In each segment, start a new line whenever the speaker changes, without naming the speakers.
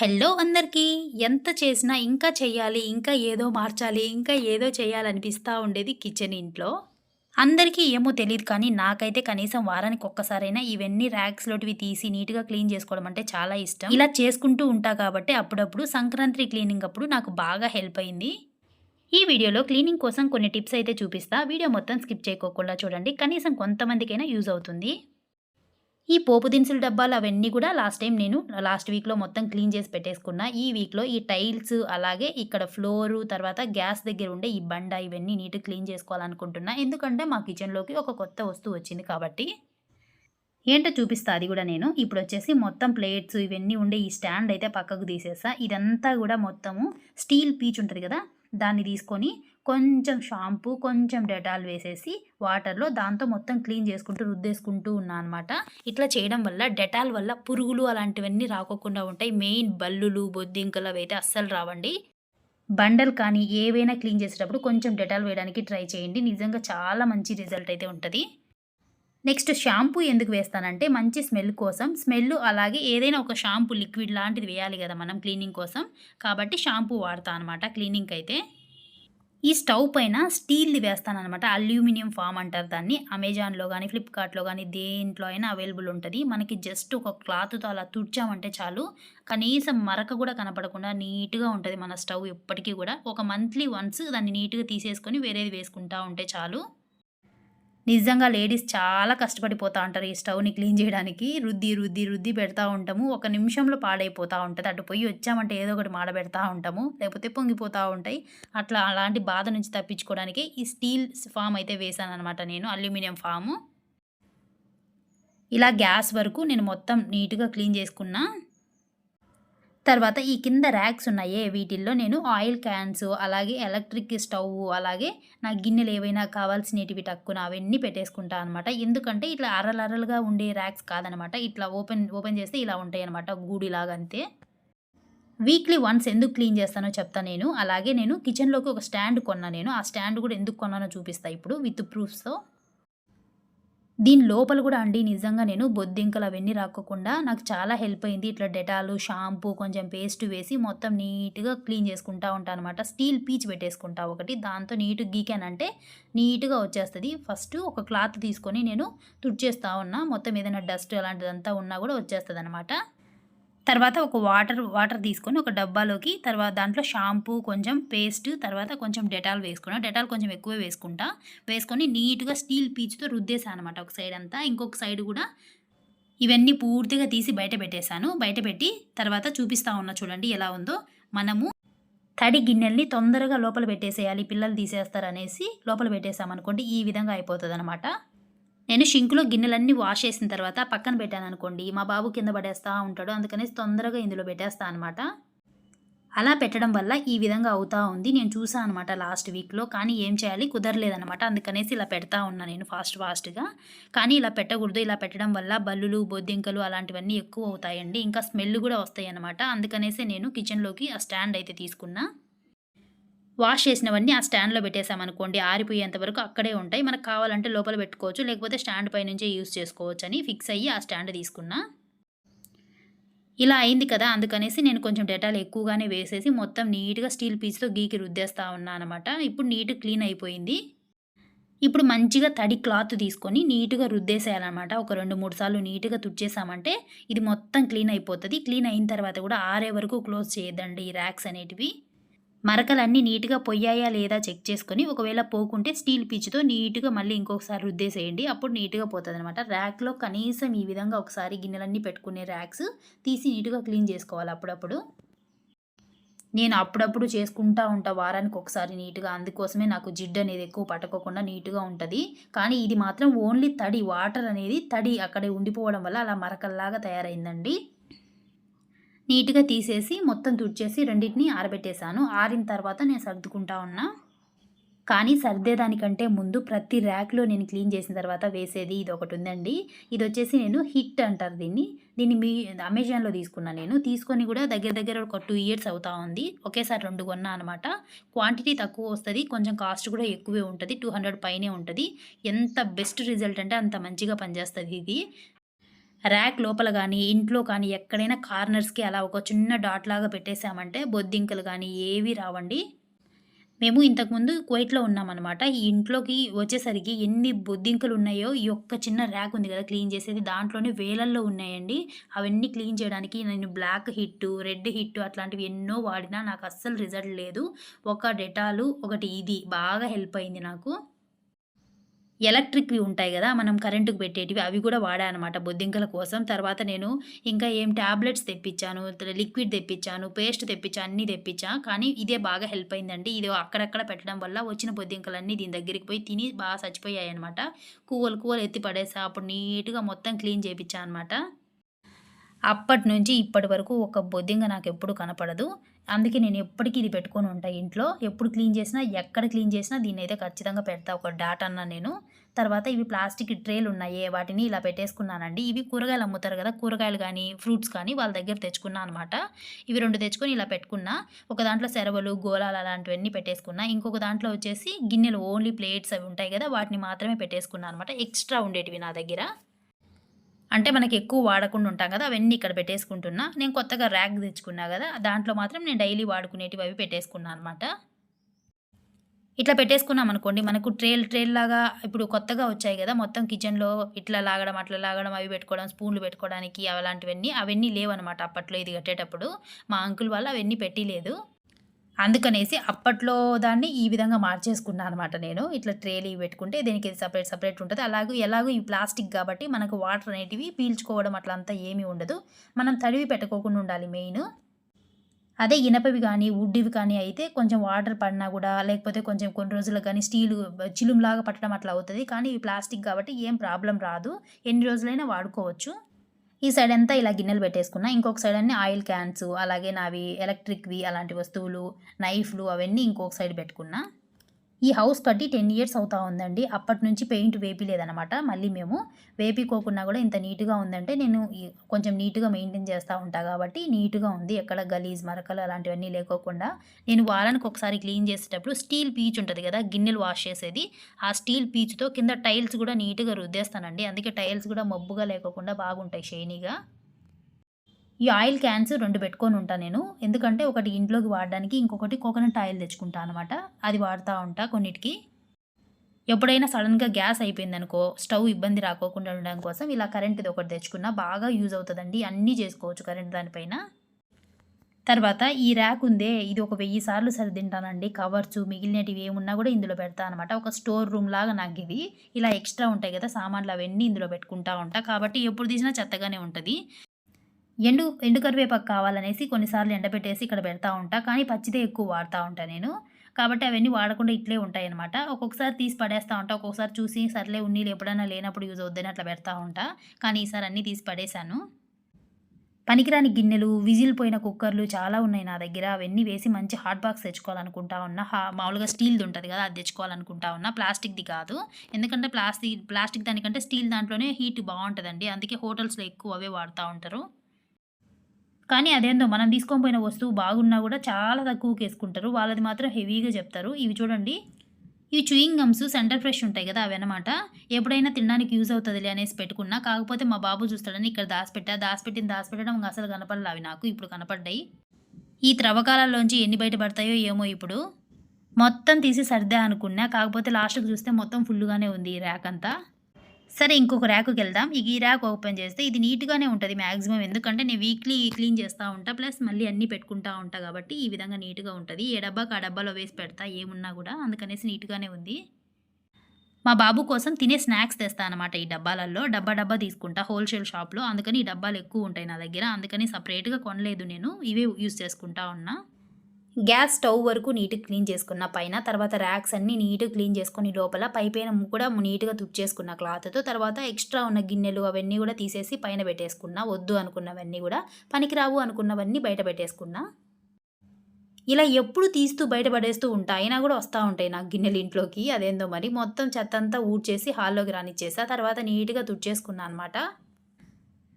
Hello అందరికీ. ఎంత చేసినా ఇంకా చెయ్యాలి ఇంకా ఏదో మార్చాలి ఇంకా ఏదో చేయాలనిపిస్తూ ఉండేది కిచెన్ ఇంట్లో. అందరికీ ఏమో తెలియదు కానీ నాకైతే కనీసం వారానికి ఒక్కసారైనా ఇవన్నీ ర్యాక్స్లోటివి తీసి నీట్గా క్లీన్ చేసుకోవడం అంటే చాలా ఇష్టం. ఇలా చేసుకుంటూ ఉంటా కాబట్టి అప్పుడప్పుడు సంక్రాంతి క్లీనింగ్ అప్పుడు నాకు బాగా హెల్ప్ అయింది. ఈ వీడియోలో క్లీనింగ్ కోసం కొన్ని టిప్స్ అయితే చూపిస్తా. వీడియో మొత్తం స్కిప్ చేయకోకుండా చూడండి. కనీసం కొంతమందికైనా యూజ్ అవుతుంది. ఈ పోపు దినుసుల డబ్బాలు అవన్నీ కూడా లాస్ట్ టైం నేను లాస్ట్ వీక్లో మొత్తం క్లీన్ చేసి పెట్టేసుకున్నా. ఈ వీక్లో ఈ టైల్స్ అలాగే ఇక్కడ ఫ్లోరు తర్వాత గ్యాస్ దగ్గర ఉండే ఈ బండ ఇవన్నీ నీట్ క్లీన్ చేసుకోవాలనుకుంటున్నా. ఎందుకంటే మా కిచెన్లోకి ఒక కొత్త వస్తువు వచ్చింది కాబట్టి. ఏంటో చూపిస్తా అది కూడా నేను. ఇప్పుడు వచ్చేసి మొత్తం ప్లేట్స్ ఇవన్నీ ఉండే ఈ స్టాండ్ అయితే పక్కకు తీసేసా ఇదంతా కూడా మొత్తము స్టీల్ పీచ్ ఉంటుంది కదా దాన్ని తీసుకొని కొంచెం షాంపూ కొంచెం డెటాల్ వేసేసి వాటర్లో దాంతో మొత్తం క్లీన్ చేసుకుంటూ రుద్దేసుకుంటూ ఉన్నా అనమాట ఇట్లా చేయడం వల్ల డెటాల్ వల్ల పురుగులు అలాంటివన్నీ రాకోకుండా ఉంటాయి. మెయిన్ బల్లులు బొద్దింకలు అవి అయితే అస్సలు రావండి. బండలు కానీ ఏవైనా క్లీన్ చేసేటప్పుడు కొంచెం డెటాల్ వేయడానికి ట్రై చేయండి. నిజంగా చాలా మంచి రిజల్ట్ అయితే ఉంటుంది. నెక్స్ట్ షాంపూ ఎందుకు వేస్తానంటే మంచి స్మెల్ కోసం. స్మెల్ అలాగే ఏదైనా ఒక షాంపూ లిక్విడ్ లాంటిది వేయాలి కదా మనం క్లీనింగ్ కోసం. కాబట్టి షాంపూ వాడతా అనమాట క్లీనింగ్కి అయితే. ఈ స్టవ్ పైన స్టీల్ది వేస్తాను అనమాట అల్యూమినియం ఫామ్ అంటారు దాన్ని. అమెజాన్లో కానీ ఫ్లిప్కార్ట్లో కానీ దేంట్లో అయినా అవైలబుల్ ఉంటుంది. మనకి జస్ట్ ఒక క్లాత్తో అలా తుడిచామంటే చాలు. కనీసం మరక కూడా కనపడకుండా నీట్గా ఉంటుంది మన స్టవ్ ఎప్పటికీ కూడా. ఒక మంత్లీ వన్స్ దాన్ని నీట్గా తీసేసుకొని వేరేది వేసుకుంటా ఉంటే చాలు. నిజంగా లేడీస్ చాలా కష్టపడిపోతూ ఉంటారు ఈ స్టవ్ని క్లీన్ చేయడానికి. రుద్ది రుద్ది రుద్ది పెడతా ఉంటాము. ఒక నిమిషంలో పాడైపోతూ ఉంటుంది. అటు పోయి వచ్చామంటే ఏదో ఒకటి మాడబెడతా ఉంటాము. లేకపోతే పొంగిపోతూ ఉంటాయి. అట్లా అలాంటి బాధ నుంచి తప్పించుకోవడానికి ఈ స్టీల్ ఫామ్ అయితే వేసాను అనమాట నేను. Aluminium form. ఇలా గ్యాస్ వరకు నేను మొత్తం నీట్గా క్లీన్ చేసుకున్నా. తర్వాత ఈ కింద ర్యాక్స్ ఉన్నాయే వీటిల్లో నేను ఆయిల్ క్యాన్స్ అలాగే ఎలక్ట్రిక్ స్టవ్ అలాగే నా గిన్నెలు ఏవైనా కావాల్సినవి టక్కున అవన్నీ పెట్టేసుకుంటా అనమాట ఎందుకంటే ఇట్లా అరలరలుగా ఉండే ర్యాక్స్ కాదనమాట ఇట్లా ఓపెన్ ఓపెన్ చేస్తే ఇలా ఉంటాయి అనమాట గూడిలాగా అంతే వీక్లీ వన్స్ ఎందుకు క్లీన్ చేస్తానో చెప్తా నేను. అలాగే నేను కిచెన్లోకి ఒక స్టాండ్ కొన్నా నేను. ఆ స్టాండ్ కూడా ఎందుకు కొన్నానో చూపిస్తా ఇప్పుడు విత్ ప్రూఫ్స్తో. దీని లోపల కూడా అండి నిజంగా నేను బొద్దింకలు అవన్నీ రాకోకుండా నాకు చాలా హెల్ప్ అయింది. ఇట్లా డెటాలు షాంపూ కొంచెం పేస్ట్ వేసి మొత్తం నీట్గా క్లీన్ చేసుకుంటా ఉంటాను అనమాట స్టీల్ పీచ్ పెట్టేసుకుంటా ఒకటి. దాంతో నీట్ గీకానంటే నీట్గా వచ్చేస్తుంది. ఫస్ట్ ఒక క్లాత్ తీసుకొని నేను తుడిచేస్తా ఉన్నా. మొత్తం ఏదైనా డస్ట్ అలాంటిదంతా ఉన్నా కూడా వచ్చేస్తుంది అనమాట తర్వాత ఒక వాటర్ వాటర్ తీసుకొని ఒక డబ్బాలోకి తర్వాత దాంట్లో షాంపూ కొంచెం పేస్ట్ తర్వాత కొంచెం డెటాల్ వేసుకున్నా. డెటాల్ కొంచెం ఎక్కువ వేసుకుంటా. వేసుకొని నీట్గా స్టీల్ పీచ్తో రుద్దేశాను అనమాట ఒక సైడ్ అంతా. ఇంకొక సైడ్ కూడా ఇవన్నీ పూర్తిగా తీసి బయట పెట్టేశాను. బయట పెట్టి తర్వాత చూపిస్తా ఉన్నా చూడండి ఎలా ఉందో. మనము తడి గిన్నెల్ని తొందరగా లోపల పెట్టేసేయాలి. పిల్లలు తీసేస్తారు అనేసి లోపల పెట్టేసామనుకోండి ఈ విధంగా అయిపోతుంది అనమాట నేను షింకులో గిన్నెలన్నీ వాష్ చేసిన తర్వాత పక్కన పెట్టాను అనుకోండి మా బాబు కింద పడేస్తూ ఉంటాడు. అందుకనేసి తొందరగా ఇందులో పెట్టేస్తా అనమాట అలా పెట్టడం వల్ల ఈ విధంగా అవుతా ఉంది. నేను చూసాను అనమాట లాస్ట్ వీక్లో కానీ ఏం చేయాలి? కుదరలేదనమాట అందుకనేసి ఇలా పెడతా ఉన్నా నేను ఫాస్ట్ ఫాస్ట్గా. కానీ ఇలా పెట్టకూడదు. ఇలా పెట్టడం వల్ల బల్లులు బొద్దింకలు అలాంటివన్నీ ఎక్కువ అవుతాయండి. ఇంకా స్మెల్ కూడా వస్తాయి అనమాట అందుకనేసి నేను కిచెన్లోకి ఆ స్టాండ్ అయితే తీసుకున్నా. వాష్ చేసినవన్నీ ఆ స్టాండ్లో పెట్టేసామనుకోండి ఆరిపోయేంత వరకు అక్కడే ఉంటాయి. మనకు కావాలంటే లోపల పెట్టుకోవచ్చు లేకపోతే స్టాండ్ పై నుంచే యూస్ చేసుకోవచ్చు అని ఫిక్స్ అయ్యి ఆ స్టాండ్ తీసుకున్నా. ఇలా అయింది కదా అందుకనేసి నేను కొంచెం డెటాల్ ఎక్కువగానే వేసేసి మొత్తం నీట్గా స్టీల్ పీస్తో గీకి రుద్దేస్తా ఉన్నా అనమాట ఇప్పుడు నీట్ క్లీన్ అయిపోయింది. ఇప్పుడు మంచిగా తడి క్లాత్ తీసుకొని నీట్గా రుద్దేసేయాలన్నమాట. ఒక రెండు మూడు సార్లు నీట్గా తుడిచేసామంటే ఇది మొత్తం క్లీన్ అయిపోతుంది. క్లీన్ అయిన తర్వాత కూడా ఆరే వరకు క్లోజ్ చేయొద్దండి ఈ ర్యాక్స్ అనేటివి. మరకలన్నీ నీట్గా పొయ్యాయా లేదా చెక్ చేసుకొని ఒకవేళ పోకుంటే స్టీల్ పీచుతో నీట్గా మళ్ళీ ఇంకొకసారి రుద్దేసేయండి. అప్పుడు నీట్గా పోతుంది అనమాట ర్యాక్లో కనీసం ఈ విధంగా ఒకసారి గిన్నెలన్నీ పెట్టుకునే ర్యాక్స్ తీసి నీట్గా క్లీన్ చేసుకోవాలి అప్పుడప్పుడు. నేను అప్పుడప్పుడు చేసుకుంటా ఉంటా. వారానికి ఒకసారి నీట్గా. అందుకోసమే నాకు జిడ్డు అనేది ఎక్కువ పట్టుకోకుండా నీట్గా ఉంటుంది. కానీ ఇది మాత్రం ఓన్లీ తడి వాటర్ అనేది తడి అక్కడే ఉండిపోవడం వల్ల అలా మరకల్లాగా తయారైందండి. నీట్గా తీసేసి మొత్తం తుడిచేసి రెండింటిని ఆరబెట్టేశాను. ఆరిన తర్వాత నేను సర్దుకుంటా ఉన్నా. కానీ సర్దేదానికంటే ముందు ప్రతి ర్యాక్లో నేను క్లీన్ చేసిన తర్వాత వేసేది ఇది ఒకటి ఉందండి. ఇది వచ్చేసి నేను హిట్ అంటారు దీన్ని. దీన్ని మీ అమెజాన్లో తీసుకున్నాను నేను. తీసుకొని కూడా దగ్గర దగ్గర ఒక టూ ఇయర్స్ అవుతా ఉంది. ఒకేసారి రెండు కొన్నా అనమాట. క్వాంటిటీ తక్కువ వస్తుంది. కొంచెం కాస్ట్ కూడా ఎక్కువే ఉంటుంది. టూ హండ్రెడ్ పైనే ఉంటుంది. ఎంత బెస్ట్ రిజల్ట్ అంటే అంత మంచిగా పనిచేస్తుంది ఇది. ర్యాక్ లోపల కానీ ఇంట్లో కానీ ఎక్కడైనా కార్నర్స్కి అలా ఒక చిన్న డాట్ లాగా పెట్టేశామంటే బొద్దింకలు కానీ ఏవి రావండి. మేము ఇంతకుముందు కువైట్లో ఉన్నామన్నమాట. ఈ ఇంట్లోకి వచ్చేసరికి ఎన్ని బొద్దింకలు ఉన్నాయో ఈ ఒక్క చిన్న ర్యాక్ ఉంది కదా క్లీన్ చేసేది దాంట్లోనే వేలల్లో ఉన్నాయండి. అవన్నీ క్లీన్ చేయడానికి నేను బ్లాక్ హిట్ రెడ్ హిట్ అట్లాంటివి ఎన్నో వాడినా నాకు అస్సలు రిజల్ట్ లేదు. ఒక డెటాలు ఒకటి ఇది బాగా హెల్ప్ అయింది నాకు. ఎలక్ట్రిక్వి ఉంటాయి కదా మనం కరెంటుకు పెట్టేటివి అవి కూడా వాడా అనమాట బొద్దింకల కోసం. తర్వాత నేను ఇంకా ఏం ట్యాబ్లెట్స్ తెప్పించాను లిక్విడ్ తెప్పించాను పేస్ట్ తెప్పించా అన్నీ తెప్పించా. కానీ ఇదే బాగా హెల్ప్ అయిందండి. ఇది అక్కడక్కడ పెట్టడం వల్ల వచ్చిన బొద్దింకలన్నీ దీని దగ్గరికి పోయి తిని బాగా చచ్చిపోయాయి అనమాట కూవలు కూవలు ఎత్తి పడేసా అప్పుడు నీట్గా మొత్తం క్లీన్ చేయించా అనమాట అప్పటి నుంచి ఇప్పటి వరకు ఒక బొద్దింక నాకు ఎప్పుడు కనపడదు. అందుకే నేను ఎప్పటికీ ఇది పెట్టుకొని ఉంటాను ఇంట్లో. ఎప్పుడు క్లీన్ చేసినా ఎక్కడ క్లీన్ చేసినా దీన్ని అయితే ఖచ్చితంగా పెడతా ఒక డాట్ అన్న నేను. తర్వాత ఇవి ప్లాస్టిక్ ట్రేలు ఉన్నాయి వాటిని ఇలా పెట్టేసుకున్నానండి. ఇవి కూరగాయలు అమ్ముతారు కదా కూరగాయలు కానీ ఫ్రూట్స్ కానీ వాళ్ళ దగ్గర తెచ్చుకున్నా అనమాట ఇవి రెండు తెచ్చుకొని ఇలా పెట్టుకున్నా. ఒక దాంట్లో సెరవలు గోళాలు అలాంటివన్నీ పెట్టేసుకున్నా. ఇంకొక దాంట్లో వచ్చేసి గిన్నెలు ఓన్లీ ప్లేట్స్ అవి ఉంటాయి కదా వాటిని మాత్రమే పెట్టేసుకున్నా అనమాట ఎక్స్ట్రా ఉండేటివి నా దగ్గర. అంటే మనకి ఎక్కువ వాడకుండా ఉంటాం కదా అవన్నీ ఇక్కడ పెట్టేసుకుంటున్నా. నేను కొత్తగా ర్యాక్ తెచ్చుకున్నా కదా దాంట్లో మాత్రం నేను డైలీ వాడుకునేటివి అవి పెట్టేసుకున్నాను అనమాట ఇట్లా పెట్టేసుకున్నాం అనుకోండి మనకు ట్రేల్ ట్రేల్ లాగా ఇప్పుడు కొత్తగా వచ్చాయి కదా మొత్తం కిచెన్లో ఇట్లా లాగడం అట్లా లాగడం అవి పెట్టుకోవడం స్పూన్లు పెట్టుకోవడానికి అలాంటివన్నీ అవన్నీ లేవన్నమాట అప్పట్లో ఇది కట్టేటప్పుడు. మా అంకుల్ వాళ్ళు అవన్నీ పెట్టిలేదు. అందుకనేసి అప్పట్లో దాన్ని ఈ విధంగా మార్చేసుకున్నాను అనమాట నేను. ఇట్లా ట్రేలు పెట్టుకుంటే దీనికి సపరేట్ సపరేట్ ఉంటుంది. అలాగే ఎలాగో ఈ ప్లాస్టిక్ కాబట్టి మనకు వాటర్ అనేటివి పీల్చుకోవడం అట్లంతా ఏమీ ఉండదు. మనం తడివి పెట్టుకోకుండా ఉండాలి మెయిన్. అదే ఇనపవి కానీ వుడ్డివి కానీ అయితే కొంచెం వాటర్ పడినా కూడా లేకపోతే కొంచెం కొన్ని రోజులకు కానీ స్టీల్ చిలుంలాగా పట్టడం అట్లా అవుతుంది. కానీ ఇవి ప్లాస్టిక్ కాబట్టి ఏం ప్రాబ్లం రాదు. ఎన్ని రోజులైనా వాడుకోవచ్చు. ఈ సైడ్ అంతా ఇలా గిన్నెలు పెట్టేసుకున్నా. ఇంకొక సైడ్ అన్ని ఆయిల్ క్యాన్స్ అలాగే నావి ఎలక్ట్రిక్వి అలాంటి వస్తువులు నైఫ్లు అవన్నీ ఇంకొక సైడ్ పెట్టుకున్నా. ఈ హౌస్ కట్టి టెన్ ఇయర్స్ అవుతా ఉందండి. అప్పటి నుంచి పెయింట్ వేపిలేదనమాట మళ్ళీ మేము వేపికోకుండా కూడా ఇంత నీట్గా ఉందంటే నేను కొంచెం నీట్గా మెయింటైన్ చేస్తూ ఉంటా కాబట్టి నీట్గా ఉంది. ఎక్కడ గలీజ్ మరకలు అలాంటివన్నీ లేకోకుండా. నేను వారానికి ఒకసారి క్లీన్ చేసేటప్పుడు స్టీల్ పీచ్ ఉంటుంది కదా గిన్నెలు వాష్ చేసేది. ఆ స్టీల్ పీచ్తో కింద టైల్స్ కూడా నీట్గా రుద్దేస్తానండి. అందుకే టైల్స్ కూడా మబ్బుగా లేకోకుండా బాగుంటాయి షైనీగా. ఈ ఆయిల్ క్యాన్స్ రెండు పెట్టుకొని ఉంటాను నేను. ఎందుకంటే ఒకటి ఇంట్లోకి వాడడానికి ఇంకొకటి కోకోనట్ ఆయిల్ తెచ్చుకుంటా అనమాట అది వాడుతూ ఉంటా కొన్నిటికి. ఎప్పుడైనా సడన్గా గ్యాస్ అయిపోయిందనుకో స్టవ్ ఇబ్బంది రాకోకుండా ఉండడం కోసం ఇలా కరెంట్ది ఒకటి తెచ్చుకున్నా బాగా యూజ్ అవుతుందండి. అన్నీ చేసుకోవచ్చు కరెంట్ దానిపైన. తర్వాత ఈ ర్యాక్ ఉందే ఇది ఒక వెయ్యి సార్లు సరిదింటానండి. కవర్స్ మిగిలినటివి ఏమున్నా కూడా ఇందులో పెడతా అనమాట ఒక స్టోర్ రూమ్ లాగా నాకు ఇది ఇలా ఎక్స్ట్రా ఉంటాయి కదా సామాన్లు అవన్నీ ఇందులో పెట్టుకుంటా ఉంటా. కాబట్టి ఎప్పుడు తీసినా చెత్తగానే ఉంటుంది. ఎండు ఎండు కరివేపాకు కావాలనేసి కొన్నిసార్లు ఎండబెట్టేసి ఇక్కడ పెడతా ఉంటా. కానీ పచ్చిదే ఎక్కువ వాడుతూ ఉంటా నేను. కాబట్టి అవన్నీ వాడకుండా ఇట్లే ఉంటాయి అనమాట ఒక్కొక్కసారి తీసి పడేస్తూ ఉంటా. ఒక్కొక్కసారి చూసి సర్లే ఉన్నీళ్ళు ఎప్పుడైనా లేనప్పుడు యూజ్ అవుద్దని అట్లా పెడతా ఉంటా. కానీ ఈసారి అన్నీ తీసి పడేశాను. పనికిరాని గిన్నెలు విజిల్ పోయిన కుక్కర్లు చాలా ఉన్నాయి నా దగ్గర. అవన్నీ వేసి మంచి హాట్ బాక్స్ తెచ్చుకోవాలనుకుంటా ఉన్నా. మామూలుగా స్టీల్ది ఉంటుంది కదా అది తెచ్చుకోవాలనుకుంటా ఉన్నా. ప్లాస్టిక్ది కాదు. ఎందుకంటే ప్లాస్టిక్ ప్లాస్టిక్ దానికంటే స్టీల్ దాంట్లోనే హీట్ బాగుంటుందండి. అందుకే హోటల్స్లో ఎక్కువ అవే వాడుతూ ఉంటారు. కానీ అదేందో మనం తీసుకొని పోయిన వస్తువు బాగున్నా కూడా చాలా తక్కువకి వేసుకుంటారు. వాళ్ళది మాత్రం హెవీగా చెప్తారు. ఇవి చూడండి. ఇవి చూయింగ్ గమ్స్ సెంటర్ ఫ్రెష్ ఉంటాయి కదా అవి అనమాట ఎప్పుడైనా తినడానికి యూజ్ అవుతుందిలే అనేసి పెట్టుకున్నా. కాకపోతే మా బాబు చూస్తాడని ఇక్కడ దాచిపెట్టా. దాచిపెట్టిన దాచిపెట్టడం అసలు కనపడలే అవి నాకు. ఇప్పుడు కనపడ్డాయి. ఈ త్రవ్వకాలలోంచి ఎన్ని బయటపడతాయో ఏమో ఇప్పుడు. మొత్తం తీసి సర్దా అనుకున్నా. కాకపోతే లాస్ట్కి చూస్తే మొత్తం ఫుల్గానే ఉంది ఈ ర్యాక్ అంతా. సరే ఇంకొక ర్యాక్కి వెళ్దాం. ఈ ర్యాక్ ఓపెన్ చేస్తే ఇది నీట్గానే ఉంటుంది మ్యాక్సిమం ఎందుకంటే నేను వీక్లీ క్లీన్ చేస్తూ ఉంటా ప్లస్ మళ్ళీ అన్నీ పెట్టుకుంటా ఉంటా కాబట్టి ఈ విధంగా నీట్గా ఉంటుంది. ఏ డబ్బాకి ఆ డబ్బాలో వేసి పెడతా ఏమున్నా కూడా అందుకనేసి నీట్గానే ఉంది. మా బాబు కోసం తినే స్నాక్స్ తెస్తా అనమాట ఈ డబ్బాలలో డబ్బా డబ్బా తీసుకుంటా హోల్సేల్ షాప్లో. అందుకని ఈ డబ్బాలు ఎక్కువ ఉంటాయి నా దగ్గర. అందుకని సపరేట్గా కొనలేదు నేను. ఇవే యూస్ చేసుకుంటా ఉన్నా. గ్యాస్ స్టవ్ వరకు నీట్గా క్లీన్ చేసుకున్న పైన తర్వాత ర్యాక్స్ అన్ని నీట్గా క్లీన్ చేసుకుని లోపల పైపైన కూడా నీట్గా తుడిచేసుకున్న క్లాత్తో తర్వాత ఎక్స్ట్రా ఉన్న గిన్నెలు అవన్నీ కూడా తీసేసి పైన పెట్టేసుకున్నా వద్దు అనుకున్నవన్నీ కూడా పనికిరావు అనుకున్నవన్నీ బయట పెట్టేసుకున్నా. ఇలా ఎప్పుడు తీస్తూ బయటపడేస్తూ ఉంటా అయినా కూడా వస్తూ ఉంటాయి నాకు గిన్నెలు ఇంట్లోకి అదేందో మరి. మొత్తం చెత్త అంతా ఊడ్చేసి హాల్లోకి రానిచ్చేసా తర్వాత నీట్గా తుడిచేసుకున్నా అనమాట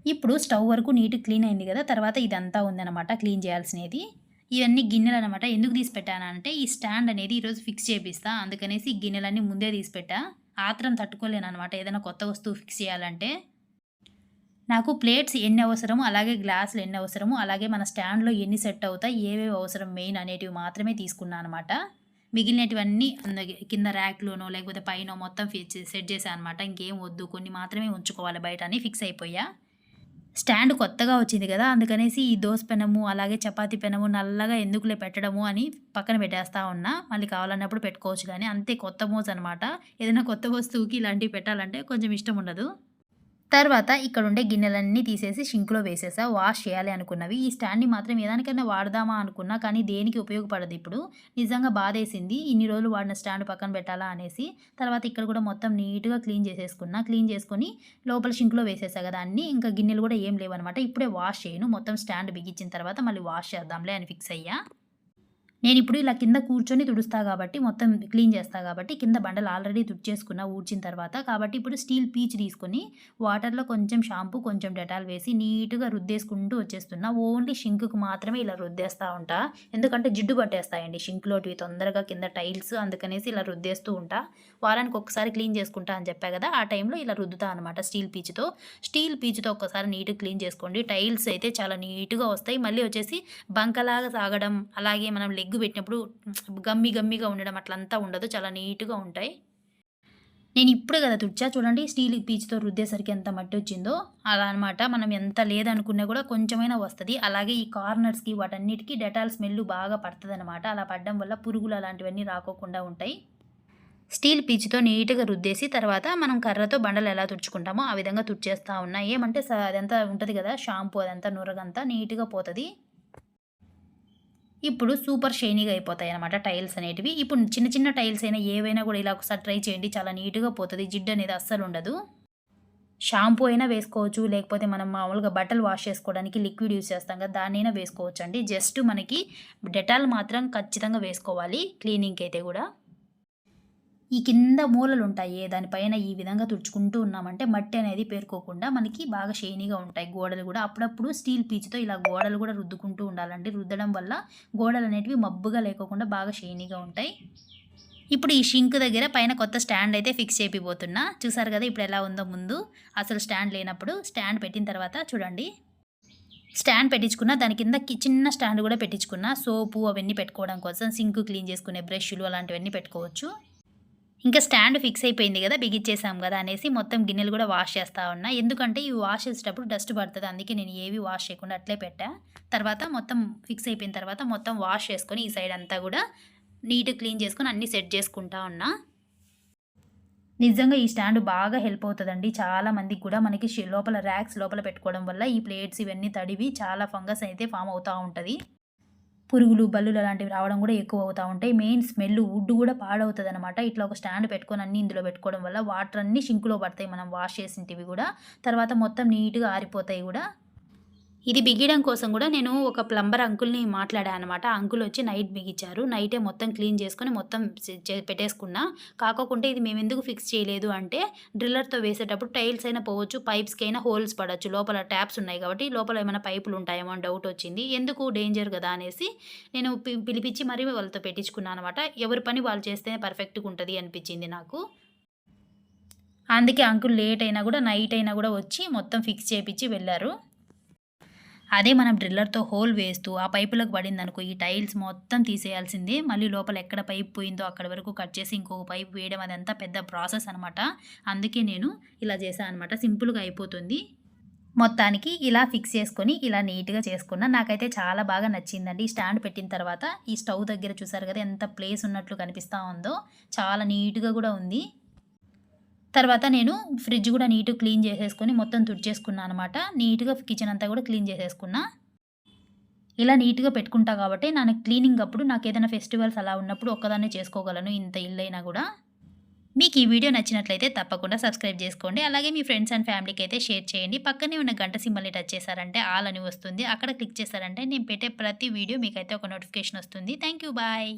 ఇప్పుడు స్టవ్ వరకు నీట్ క్లీన్ అయింది కదా తర్వాత ఇదంతా ఉందన్నమాట క్లీన్ చేయాల్సినది. ఇవన్నీ గిన్నెలు అనమాట ఎందుకు తీసి పెట్టానంటే ఈ స్టాండ్ అనేది ఈరోజు ఫిక్స్ చేపిస్తా. అందుకనేసి ఈ గిన్నెలన్నీ ముందే తీసి పెట్టా ఆత్రం తట్టుకోలేను అనమాట ఏదైనా కొత్త వస్తువు ఫిక్స్ చేయాలంటే. నాకు ప్లేట్స్ ఎన్ని అవసరమో అలాగే గ్లాసులు ఎన్ని అవసరమో అలాగే మన స్టాండ్లో ఎన్ని సెట్ అవుతాయి ఏవేవి అవసరం మెయిన్ అనేటివి మాత్రమే తీసుకున్నాను అనమాట మిగిలినటివన్నీ కింద ర్యాక్లోనో లేకపోతే పైన మొత్తం సెట్ చేశాను అనమాట ఇంకేం వద్దు. కొన్ని మాత్రమే ఉంచుకోవాలి బయట అని ఫిక్స్ అయిపోయా. స్టాండ్ కొత్తగా వచ్చింది కదా అందుకనేసి ఈ దోశ పెనము అలాగే చపాతీ పెనము నల్లగా ఎందుకులే పెట్టడము అని పక్కన పెట్టేస్తా ఉన్నా. మళ్ళీ కావాలన్నప్పుడు పెట్టుకోవచ్చు కానీ అంతే కొత్త మోజ్ అనమాట ఏదైనా కొత్త వస్తువుకి ఇలాంటివి పెట్టాలంటే కొంచెం ఇష్టం ఉండదు తర్వాత ఇక్కడ ఉండే గిన్నెలన్నీ తీసేసి షింక్లో వేసేసా వాష్ చేయాలి అనుకున్నవి. ఈ స్టాండ్ని మాత్రం ఏదానికైనా వాడదామా అనుకున్నా కానీ దేనికి ఉపయోగపడదు ఇప్పుడు. నిజంగా బాధేసింది. ఇన్ని రోజులు వాడిన స్టాండ్ పక్కన పెట్టాలా అనేసి. తర్వాత ఇక్కడ కూడా మొత్తం నీట్గా క్లీన్ చేసేసుకున్నా. క్లీన్ చేసుకుని లోపల షింక్లో వేసేసా కదా అన్ని. ఇంకా గిన్నెలు కూడా ఏం లేవన్నమాట. ఇప్పుడే వాష్ చేయను. మొత్తం స్టాండ్ బిగించిన తర్వాత మళ్ళీ వాష్ చేద్దాంలే అని ఫిక్స్ అయ్యా. నేను ఇప్పుడు ఇలా కింద కూర్చొని తుడుస్తా కాబట్టి మొత్తం క్లీన్ చేస్తా కాబట్టి కింద బండలు ఆల్రెడీ తుడిచేసుకున్న ఊడ్చిన తర్వాత. కాబట్టి ఇప్పుడు స్టీల్ పీచ్ తీసుకొని వాటర్లో కొంచెం షాంపూ కొంచెం డెటాల్ వేసి నీట్గా రుద్దేసుకుంటూ వచ్చేస్తున్నా. ఓన్లీ షింక్కి మాత్రమే ఇలా రుద్దేస్తూ ఉంటా. ఎందుకంటే జిడ్డు పట్టేస్తాయండి షింక్లోటివి తొందరగా కింద టైల్స్ అందుకనేసి ఇలా రుద్దేస్తూ ఉంటా. వారానికి ఒకసారి క్లీన్ చేసుకుంటా అని చెప్పా కదా ఆ టైంలో ఇలా రుద్దుతా అనమాట స్టీల్ పీచుతో. స్టీల్ పీచుతో ఒక్కసారి నీట్గా క్లీన్ చేసుకోండి. టైల్స్ అయితే చాలా నీట్గా వస్తాయి. మళ్ళీ వచ్చేసి బంకలాగా సాగడం అలాగే మనం లెగ్ పెట్టినప్పుడు గమ్మి గమ్మిగా ఉండడం అట్లంతా ఉండదు చాలా నీట్గా ఉంటాయి. నేను ఇప్పుడు కదా తుడిచా చూడండి స్టీల్ పీచుతో రుద్దేసరికి ఎంత మట్టి వచ్చిందో. అలా అనమాట మనం ఎంత లేదనుకున్నా కూడా కొంచెమైనా వస్తుంది. అలాగే ఈ కార్నర్స్కి వాటన్నిటికీ డెటాల్ స్మెల్ బాగా పడుతుంది అనమాట అలా పడడం వల్ల పురుగులు అలాంటివన్నీ రాకోకుండా ఉంటాయి. స్టీల్ పీచుతో నీట్గా రుద్దేసి తర్వాత మనం కర్రతో బండలు ఎలా తుడుచుకుంటామో ఆ విధంగా తుడిచేస్తూ ఉన్నా. ఏమంటే అదంతా ఉంటుంది కదా షాంపూ అదంతా నురగంతా నీట్గా పోతుంది. ఇప్పుడు సూపర్ షైనీగా అయిపోతాయి అనమాట టైల్స్ అనేటివి. ఇప్పుడు చిన్న చిన్న టైల్స్ అయినా ఏవైనా కూడా ఇలా ఒకసారి ట్రై చేయండి. చాలా నీట్గా పోతుంది. జిడ్డు అనేది అస్సలు ఉండదు. షాంపూ అయినా వేసుకోవచ్చు. లేకపోతే మనం మామూలుగా బట్టలు వాష్ చేసుకోవడానికి లిక్విడ్ యూస్ చేస్తాం కదా దాన్నైనా వేసుకోవచ్చు అండి జస్ట్ మనకి డెటాల్ మాత్రం ఖచ్చితంగా వేసుకోవాలి క్లీనింగ్కి అయితే కూడా. ఈ కింద మూలలు ఉంటాయి దానిపైన ఈ విధంగా తుడుచుకుంటూ ఉన్నామంటే మట్టి అనేది పేరుకోకుండా మనకి బాగా షైనీగా ఉంటాయి. గోడలు కూడా అప్పుడప్పుడు స్టీల్ పీచుతో ఇలా గోడలు కూడా రుద్దుకుంటూ ఉండాలండి. రుద్దడం వల్ల గోడలు అనేటివి మబ్బుగా లేకోకుండా బాగా షైనీగా ఉంటాయి. ఇప్పుడు ఈ షింక్ దగ్గర పైన కొత్త స్టాండ్ అయితే ఫిక్స్ చేపిపోతున్నా. చూసారు కదా ఇప్పుడు ఎలా ఉందో ముందు. అసలు స్టాండ్ లేనప్పుడు స్టాండ్ పెట్టిన తర్వాత చూడండి. స్టాండ్ పెట్టించుకున్న దాని కింద కి- చిన్న స్టాండ్ కూడా పెట్టించుకున్న సోపు అవన్నీ పెట్టుకోవడం కోసం సింక్ క్లీన్ చేసుకునే బ్రష్లు అలాంటివన్నీ పెట్టుకోవచ్చు. ఇంకా స్టాండ్ ఫిక్స్ అయిపోయింది కదా బిగిచ్చేసాం కదా అనేసి మొత్తం గిన్నెలు కూడా వాష్ చేస్తా ఉన్నా. ఎందుకంటే ఇవి వాష్ చేసేటప్పుడు డస్ట్ పడుతుంది అందుకే నేను ఏవి వాష్ చేయకుండా అట్లే పెట్టా. తర్వాత మొత్తం ఫిక్స్ అయిపోయిన తర్వాత మొత్తం వాష్ చేసుకొని ఈ సైడ్ అంతా కూడా నీట్ క్లీన్ చేసుకొని అన్నీ సెట్ చేసుకుంటా ఉన్నా. నిజంగా ఈ స్టాండ్ బాగా హెల్ప్ అవుతుందండి. చాలా మందికి కూడా మనకి లోపల ర్యాక్స్ లోపల పెట్టుకోవడం వల్ల ఈ ప్లేట్స్ ఇవన్నీ తడివి చాలా ఫంగస్ అయితే ఫామ్ అవుతూ ఉంటుంది. పురుగులు బల్లులు అలాంటివి రావడం కూడా ఎక్కువ అవుతూ ఉంటాయి. మెయిన్ స్మెల్ వుడ్ కూడా పాడవుతుంది అనమాట ఇట్లా ఒక స్టాండ్ పెట్టుకొని అన్ని ఇందులో పెట్టుకోవడం వల్ల వాటర్ అన్ని షింకులో పడతాయి మనం వాష్ చేసింటివి కూడా. తర్వాత మొత్తం నీట్గా ఆరిపోతాయి కూడా. ఇది బిగియడం కోసం కూడా నేను ఒక ప్లంబర్ అంకుల్ని మాట్లాడాను అనమాట అంకుల్ వచ్చి నైట్ బిగించారు. నైటే మొత్తం క్లీన్ చేసుకొని మొత్తం పెట్టేసుకున్నా. కాకోకుంటే ఇది మేము ఎందుకు ఫిక్స్ చేయలేదు అంటే డ్రిల్లర్తో వేసేటప్పుడు టైల్స్ అయినా పోవచ్చు పైప్స్కి అయినా హోల్స్ పడవచ్చు లోపల ట్యాప్స్ ఉన్నాయి కాబట్టి లోపల ఏమైనా పైపులు ఉంటాయేమో అని డౌట్ వచ్చింది. ఎందుకు డేంజర్ కదా అనేసి నేను పి- పిలిపించి మరీ వాళ్ళతో పెట్టించుకున్నాను అనమాట ఎవరి పని వాళ్ళు చేస్తే పర్ఫెక్ట్గా ఉంటుంది అనిపించింది నాకు. అందుకే అంకుల్ లేట్ అయినా కూడా నైట్ అయినా కూడా వచ్చి మొత్తం ఫిక్స్ చేపించి వెళ్ళారు. అదే మనం డ్రిల్లర్తో హోల్ వేస్తూ ఆ పైపులకు పడింది అనుకో ఈ టైల్స్ మొత్తం తీసేయాల్సిందే. మళ్ళీ లోపల ఎక్కడ పైప్ పోయిందో అక్కడ వరకు కట్ చేసి ఇంకొక పైప్ వేయడం అదంతా పెద్ద ప్రాసెస్ అనమాట అందుకే నేను ఇలా చేశాను అనమాట సింపుల్గా అయిపోతుంది. మొత్తానికి ఇలా ఫిక్స్ చేసుకొని ఇలా నీట్గా చేసుకున్నా. నాకైతే చాలా బాగా నచ్చిందండి. ఈ స్టాండ్ పెట్టిన తర్వాత ఈ స్టవ్ దగ్గర చూసారు కదా ఎంత ప్లేస్ ఉన్నట్లు కనిపిస్తూ ఉందో. చాలా నీట్గా కూడా ఉంది. తర్వాత నేను ఫ్రిడ్జ్ కూడా నీట్గా క్లీన్ చేసేసుకొని మొత్తం తుడిచేసుకున్నాను అనమాట నీట్గా కిచెన్ అంతా కూడా క్లీన్ చేసేసుకున్నా. ఇలా నీట్గా పెట్టుకుంటా కాబట్టి నాకు క్లీనింగ్ అప్పుడు నాకు ఏదైనా ఫెస్టివల్స్ అలా ఉన్నప్పుడు ఒక్కదాన్నే చేసుకోగలను ఇంత ఇల్లు అయినా కూడా. మీకు ఈ వీడియో నచ్చినట్లయితే తప్పకుండా సబ్స్క్రైబ్ చేసుకోండి. అలాగే మీ ఫ్రెండ్స్ అండ్ ఫ్యామిలీకి అయితే షేర్ చేయండి. పక్కనే ఉన్న గంట సింబల్ని టచ్ చేశారంటే ఆల్ అని వస్తుంది. అక్కడ క్లిక్ చేశారంటే నేను పెట్టే ప్రతి వీడియో మీకైతే ఒక నోటిఫికేషన్ వస్తుంది. Thank you. బాయ్.